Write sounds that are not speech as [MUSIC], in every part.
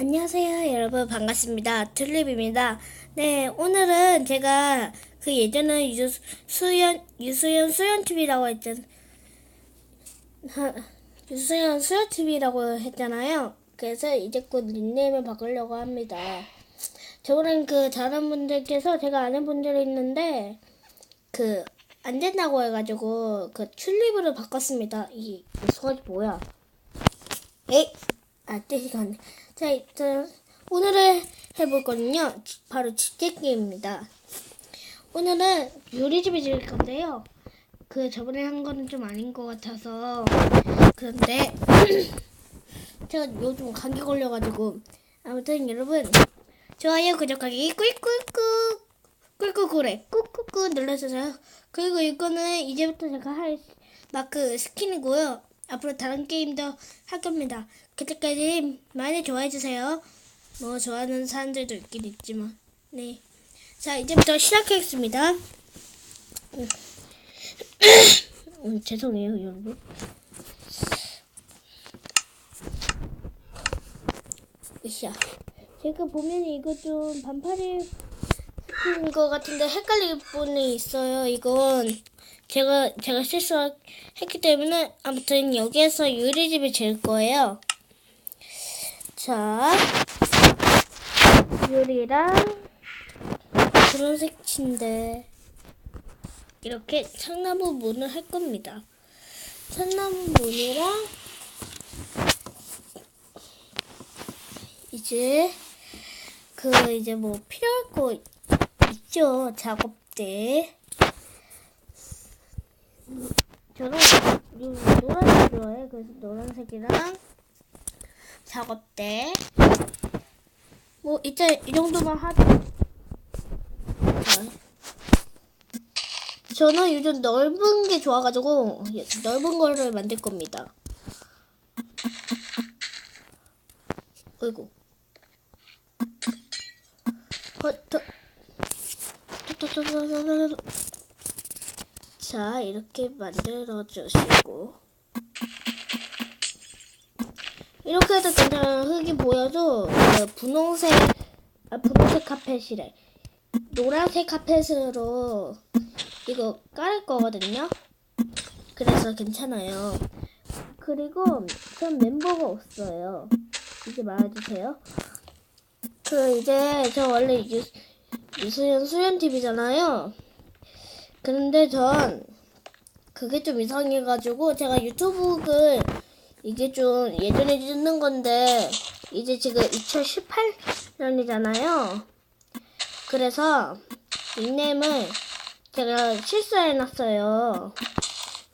안녕하세요, 여러분. 반갑습니다. 튤립입니다. 네, 오늘은 제가 그 예전에 유, 수연, 유수연 수연TV라고 했잖, 하, 유수연 수연TV라고 했잖아요. 그래서 이제 곧 닉네임을 바꾸려고 합니다. 저번엔 그 다른 분들께서 제가 아는 분들이 있는데, 그, 안 된다고 해가지고, 그 튤립으로 바꿨습니다. 이, 이 소리 뭐야? 에이! 아, 뜻이 가네. 자, 일단 오늘은 해볼 거는요. 지- 바로 집게임입니다. 오늘은 요리집을 지을 건데요. 그 저번에 한 거는 좀 아닌 것 같아서 그런데 [CLEARS THROAT] 제가 요즘 감기 걸려가지고 아무튼 여러분 좋아요 구독하기 꿀꿀꿀 꿀꿀꿀에 꾹꾹꾹 눌러주세요. 그리고 이거는 이제부터 제가 할 마크 스킨이고요. 앞으로 다른 게임도 할 겁니다. 그때까지 많이 좋아해 주세요. 뭐 좋아하는 사람들도 있긴 있지만 네. 자 이제부터 시작하겠습니다. 음, [COUGHS] 음, 죄송해요 여러분. 으쌰. 제가 보면 이거 좀 반팔이 스킨인 것 같은데 헷갈릴 분이 있어요. 이건 제가 제가 실수했기 때문에 아무튼 여기에서 유리집을 지을 거예요. 자, 유리랑 분홍색 침대 이렇게 창나무 문을 할 겁니다. 창나무 문이랑 이제 그 이제 뭐 필요할 거 있죠 작업대. 저는 요 노란색 좋아해. 그래서 노란색이랑 작업대. 뭐 이제 이 정도만 하죠. 자. 저는 요즘 넓은 게 좋아가지고 넓은 거를 만들 겁니다. 어이구. 어, 더, 더, 더, 더, 더, 더, 더, 더. 자, 이렇게 만들어 주시고. 이렇게 해도 괜찮아요. 흙이 보여도 그 분홍색, 아, 분홍색 카펫이래. 노란색 카펫으로 이거 깔을 거거든요. 그래서 괜찮아요. 그리고 전 멤버가 없어요. 이제 말해주세요. 그 이제 저 원래 유, 유수연 수연 TV잖아요. 그런데 전 그게 좀 이상해가지고 제가 유튜브를 이게 좀 예전에 찍는 건데 이제 지금 2018년이잖아요. 그래서 닉네임을 제가 실수해놨어요.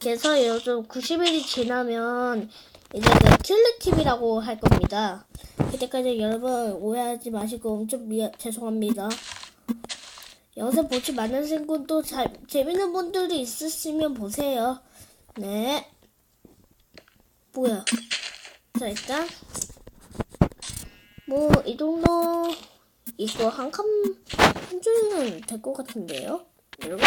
그래서 요즘 90일이 지나면 이제 그 킬르TV라고 할 겁니다. 그때까지 여러분 오해하지 마시고 엄청 미안, 죄송합니다. 영상 보지 않으신 분도 자, 재밌는 분들이 있으시면 보세요. 네. 뭐야. 자, 일단. 뭐, 이 정도, 이거 한 칸, 한 줄은 될것 같은데요? 여러분?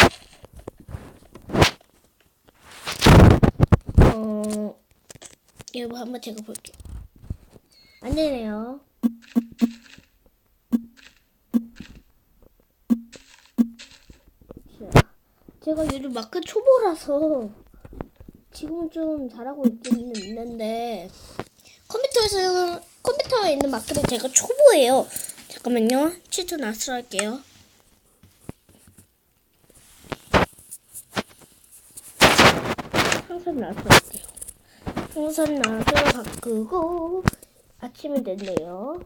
어, 여러분 한번 제가 볼게요. 안 되네요. 제가 요즘 마크 초보라서 지금 좀 잘하고 있긴 있는데 컴퓨터에서 컴퓨터에 있는 마크는 제가 초보예요. 잠깐만요. 치트 낯을 할게요. 항상 낯을 할게요. 항상 낯을 바꾸고 아침이 됐네요.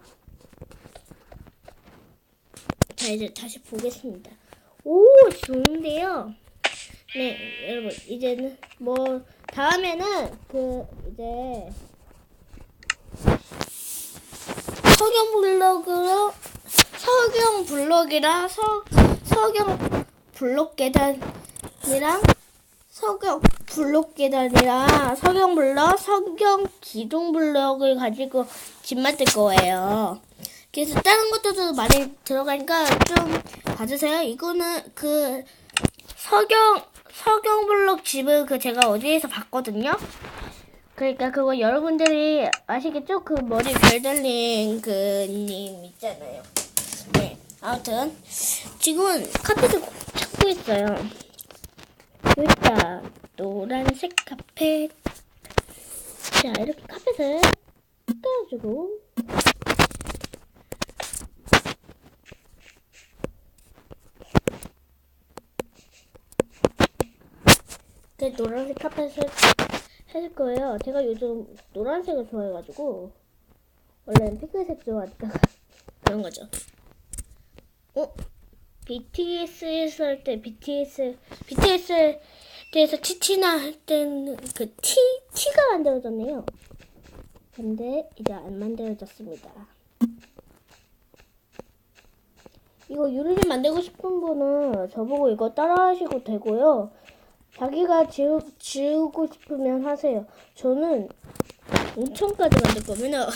자 이제 다시 보겠습니다. 오 좋은데요. 네 여러분 이제는 뭐 다음에는 그 이제 석영 블럭으로 석영 블럭이랑 서 석영 블록 계단이랑 석영 블록 계단이랑 석영 블럭 석영 기둥 블럭을 가지고 집 만들 거예요. 그래서 다른 것들도 많이 들어가니까 좀 봐주세요. 이거는 그 석영 석영 블록 집을 그 제가 어디에서 봤거든요. 그러니까 그거 여러분들이 아시겠죠? 그 머리 별 달린 그 님 있잖아요. 네. 아무튼 지금은 카펫을 찾고 있어요. 여기 있다. 노란색 카펫. 자, 이렇게 카펫을 닦아주고 그 노란색 카펫을 해줄 거예요. 제가 요즘 노란색을 좋아해가지고 원래는 핑크색 좋아하니까 [LAUGHS] 그런 거죠. 어? BTS 할때 BTS BTS 대해서 치치나 할 때는 그 티 티가 만들어졌네요. 근데 이제 안 만들어졌습니다. 이거 유리를 만들고 싶은 분은 저보고 이거 따라 하시고 되고요. 자기가 지우, 지우고 싶으면 하세요. 저는 온천까지 만들 거면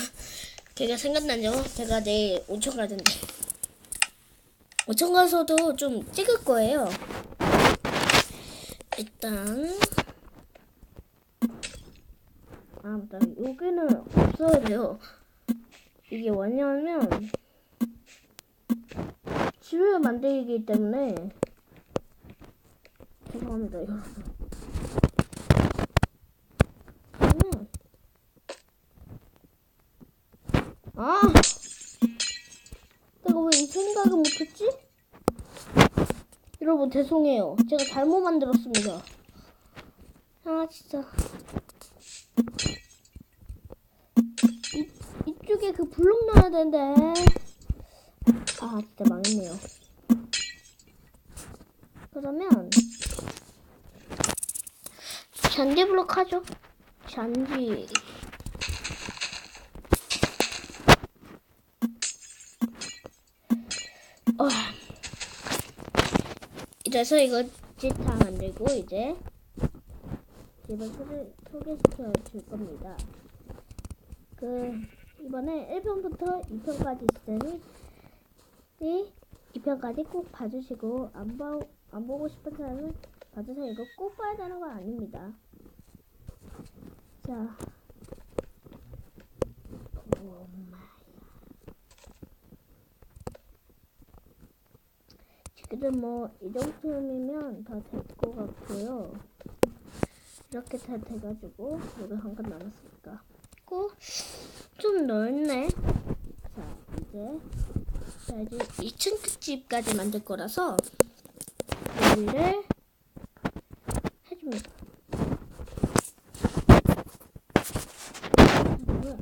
제가 [LAUGHS] 생각나죠? 제가 내일 온천 가는데 온천 가서도 좀 찍을 거예요. 일단 아 맞다 여기는 없어야 돼요. 이게 뭐냐면 집을 만들기 때문에 죄송합니다 여러분. 그러면 아 내가 왜 이 생각을 못했지? 여러분 죄송해요. 제가 잘못 만들었습니다. 아 진짜 이, 이쪽에 그 블록 넣어야 되는데 아 진짜 망했네요. 그러면 잔디 블록 하죠. 잔디 어. 이래서 이거 다 만들고 이제 집을 소개, 소개시켜 줄 겁니다. 그 이번에 1편부터 2편까지 있으니 이 2편까지 꼭 봐주시고 안, 봐, 안 보고 싶은 사람은 봐주세요. 이거 꼭 봐야 되는 건 아닙니다. 자, 오마이. 지금 뭐이 정도면 다 될 것 같고요. 이렇게 다 돼가지고 여기 한칸 남았으니까. 고, 좀 넓네. 자, 이제 자 이제 2층 특집까지 만들 거라서 여기를 해줍니다. 뭐야?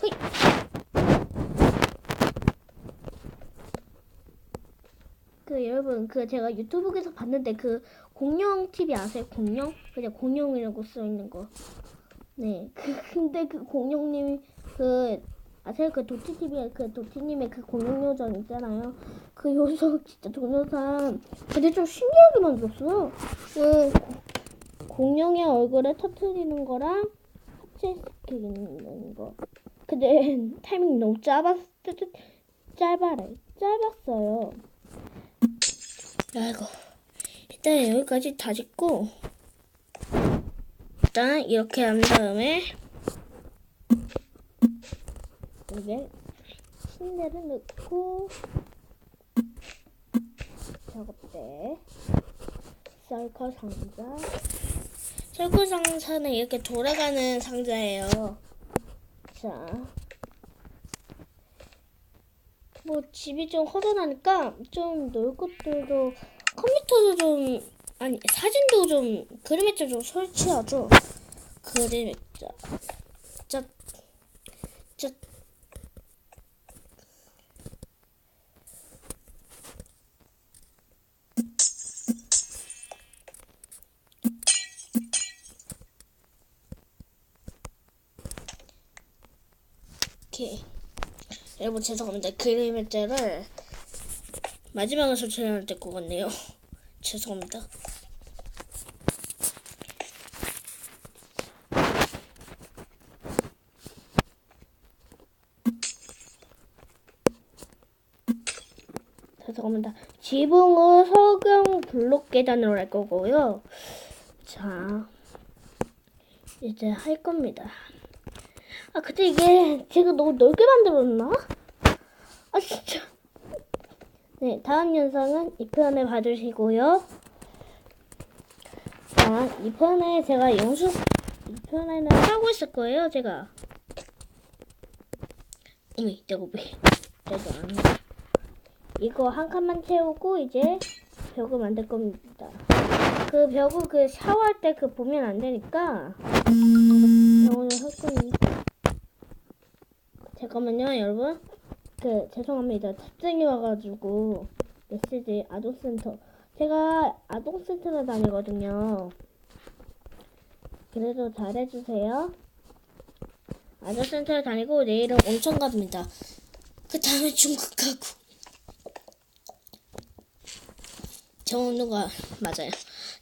휘! 그 여러분 그 제가 유튜브에서 봤는데 그 공룡 TV 아세요? 공룡? 그냥 공룡이라고 써 있는 거. 네. [LAUGHS] 그 근데 그 공룡님이 그 아세요? 그 도티 TV에 그 도티님의 그 공룡 요정 있잖아요. 그 요정 [LAUGHS] 진짜 동영상 근데 좀 신기하게 만들었어요. 그 공룡의 얼굴에 터트리는 거랑 합체시키는 거. 근데 [LAUGHS] 타이밍이 너무 짧았 짧아래 짧았어요. 아이고. 일단 여기까지 다 짓고 일단 이렇게 한 다음에 여기에 침대를 넣고 작업대 썰커 상자. 썰커 상자는 이렇게 돌아가는 상자예요. 자 뭐 집이 좀 허전하니까 좀 놀 것들도 컴퓨터도 좀 아니 사진도 좀 그림 액자 좀 설치하죠. 그림 액자. 자, 자, 이렇게 여러분 죄송합니다. 그림 액자를 마지막에 설치할 때것 같네요. [LAUGHS] 죄송합니다. 죄송합니다. 지붕을 석영 블록 계단으로 할 거고요. 자, 이제 할 겁니다. 아, 근데 이게 제가 너무 넓게 만들었나? 아, 진짜. 네, 다음 영상은 이 편을 봐주시고요. 자, 이 편에 제가 영수, 이 편에는 하고 있을 거예요, 제가. 어미, 내가 왜, 내가 안 해. 이거 한 칸만 채우고 이제 벽을 만들 겁니다. 그 벽을 그 샤워할 때 그 보면 안 되니까 병원을 할 겁니다. 잠깐만요, 여러분. 그 죄송합니다. 답장이 와가지고 메시지 아동센터. 제가 아동센터를 다니거든요. 그래도 잘해주세요. 아동센터를 다니고 내일은 온천 갑니다. 그 다음에 중국 가고. 정우가 맞아요.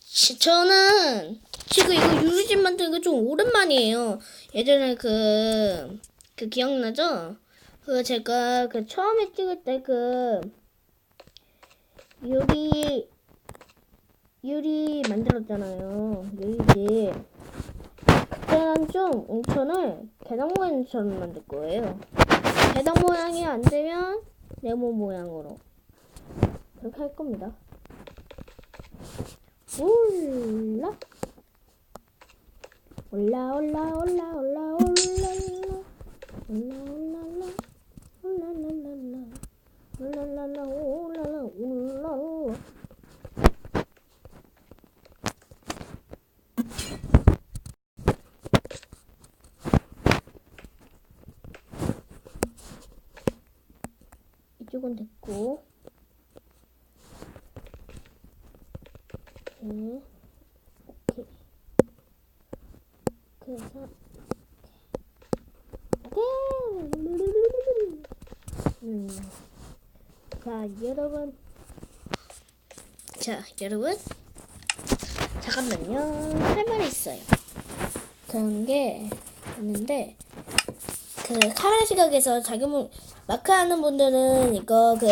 지- 저는 지금 이거 유리집 만드는 게 좀 오랜만이에요. 예전에 그, 그 기억나죠? 그 제가 그 처음에 찍을 때 그 유리 유리 만들었잖아요. 유리집. 그때는 좀 온천을 계단 모양처럼 만들 거예요. 계단 모양이 안 되면 네모 모양으로 그렇게 할 겁니다. 올라 올라 올라 올라 올라 올라 올라 올라 올라라라 올라라라 올라라 올라라 이쪽은 됐고 네. 오케이. 그래서 오케이. 음. 자, 여러분. 자, 여러분. 잠깐만요. 할 말이 있어요. 그런 게 있는데 그 카메라 시각에서 자기문 마크하는 분들은 이거 그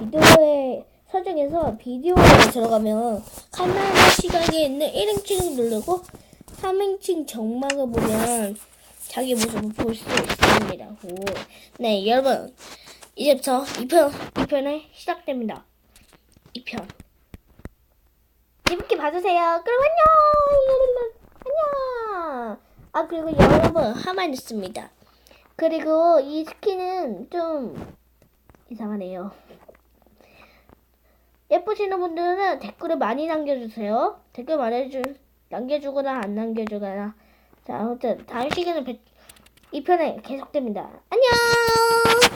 비디오에 설정해서 비디오에 들어가면 카메라 시각에 있는 1인칭 누르고 3인칭 정막을 보면 자기 모습을 볼 수 있습니다. 오. 네, 여러분. 이제부터 2편, 2편이 시작됩니다. 2편. 재밌게 봐주세요. 그럼 안녕! 안녕! 아, 그리고 여러분, 하만 있습니다. 그리고 이 스킨은 좀 이상하네요. 예쁘시는 분들은 댓글을 많이 남겨주세요. 댓글 말해주, 남겨주거나 안 남겨주거나. 자, 아무튼 다음 시간에 뵙, 이 편에 계속됩니다. 안녕!